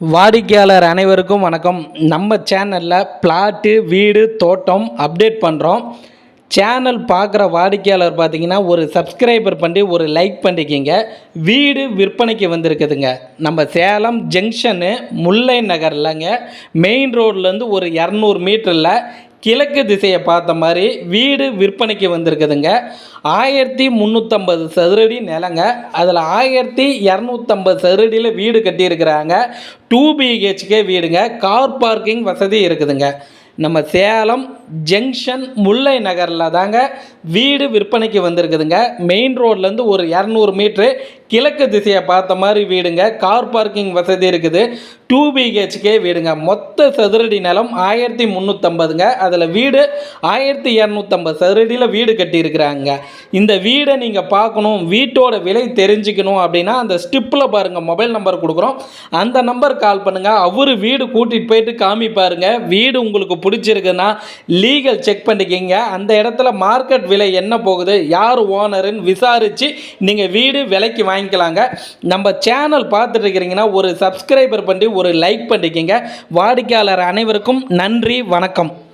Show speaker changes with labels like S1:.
S1: வாடிக்கையாளர் அனைவருக்கும் வணக்கம். நம்ம சேனலில் பிளாட்டு வீடு தோட்டம் அப்டேட் பண்ணுறோம் சேனல் பார்க்குற வாடிக்கையாளர் பார்த்திங்கன்னா ஒரு சப்ஸ்கிரைபர் பண்ணி ஒரு லைக் பண்ணிக்கிங்க. வீடு விற்பனைக்கு வந்திருக்குதுங்க. நம்ம சேலம் ஜங்ஷனு முல்லை நகர்லங்க. மெயின் ரோட்லேருந்து ஒரு இரநூறு மீட்டரில் கிழக்கு திசையை பார்த்த மாதிரி வீடு விற்பனைக்கு வந்திருக்குதுங்க. ஆயிரத்தி முந்நூற்றம்பது சதுரடி நிலங்க. அதில் ஆயிரத்தி இரநூத்தம்பது சதுரடியில் வீடு கட்டியிருக்கிறாங்க. டூ பிஹெச்கே வீடுங்க. கார் பார்க்கிங் வசதி இருக்குதுங்க. நம்ம சேலம் ஜங்ஷன் முல்லை நகரில் தாங்க வீடு விற்பனைக்கு வந்திருக்குதுங்க. மெயின் ரோட்லேருந்து ஒரு இரநூறு மீட்ரு கிழக்கு திசையை பார்த்த மாதிரி வீடுங்க. கார் பார்க்கிங் வசதி இருக்குது. டூ பிஹெச்கே வீடுங்க. மொத்த சதுரடி நிலம் ஆயிரத்தி முந்நூற்றம்பதுங்க அதில் வீடு ஆயிரத்தி இரநூத்தம்பது சதுரடியில் வீடு கட்டியிருக்கிறாங்க. இந்த வீடை நீங்கள் பார்க்கணும் வீட்டோட விலை தெரிஞ்சுக்கணும் அப்படின்னா அந்த ஸ்டிப்பில் பாருங்கள் மொபைல் நம்பர் கொடுக்குறோம். அந்த நம்பர் கால் பண்ணுங்கள் அவர் வீடு கூட்டிகிட்டு போயிட்டு காமிப்பாருங்க. வீடு உங்களுக்கு பிடிச்சிருக்குன்னா லீகல் செக் பண்ணிக்கிங்க. அந்த இடத்துல மார்க்கெட் விலை என்ன போகுது? யார் ஓனருன்னு விசாரித்து நீங்கள் வீடு விலைக்கு வாங்கிக்கலாங்க. நம்ம சேனல் பார்த்துட்டு இருக்கிறீங்கன்னா ஒரு சப்ஸ்கிரைபர் பண்ணி ஒரு லைக் பண்ணிக்கிங்க. வாடிக்கையாளர் அனைவருக்கும் நன்றி வணக்கம்.